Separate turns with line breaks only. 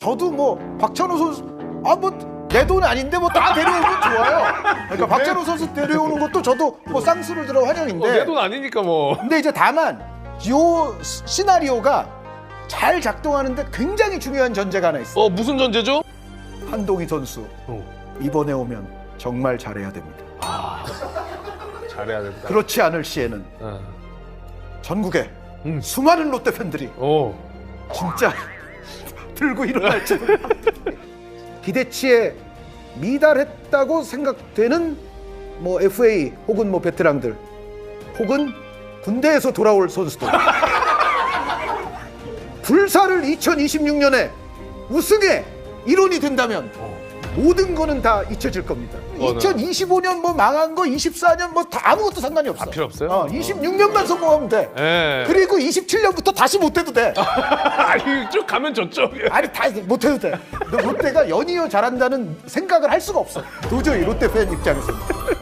저도 뭐 박찬호 선수 아뭐 내 돈 아닌데 뭐 다 데려오면 좋아요. 그러니까 박찬호 선수 데려오는 것도 저도 뭐 쌍수를 들어 환영인데.
어, 내돈 아니니까 뭐.
근데 이제 다만 요 시나리오가 잘 작동하는데 굉장히 중요한 전제가 하나 있어. 요
어 무슨 전제죠?
한동희 선수
어.
이번에 오면 정말 잘해야 됩니다.
잘해야 된다.
그렇지 않을 시에는
어.
전국에
음.
수많은 롯데 팬들이
어.
진짜 들고 일어날지도 기대치에 미달했다고 생각되는 뭐 FA 혹은 뭐 베테랑들 혹은 군대에서 돌아올 선수들. 불사를 2026년에 우승의 일원이 된다면 모든 거는 다 잊혀질 겁니다.
어, 네.
2025년 뭐 망한 거 24년 뭐 다 아무것도 상관이 없어.
필요 없어요?
어, 26년만 성공하면 돼.
예.
그리고 27년부터 다시 못해도 돼.
아니 쭉 가면 저쪽.
아니 다 못해도 돼. 너 롯데가 연이어 잘한다는 생각을 할 수가 없어. 도저히 롯데 팬 입장에서.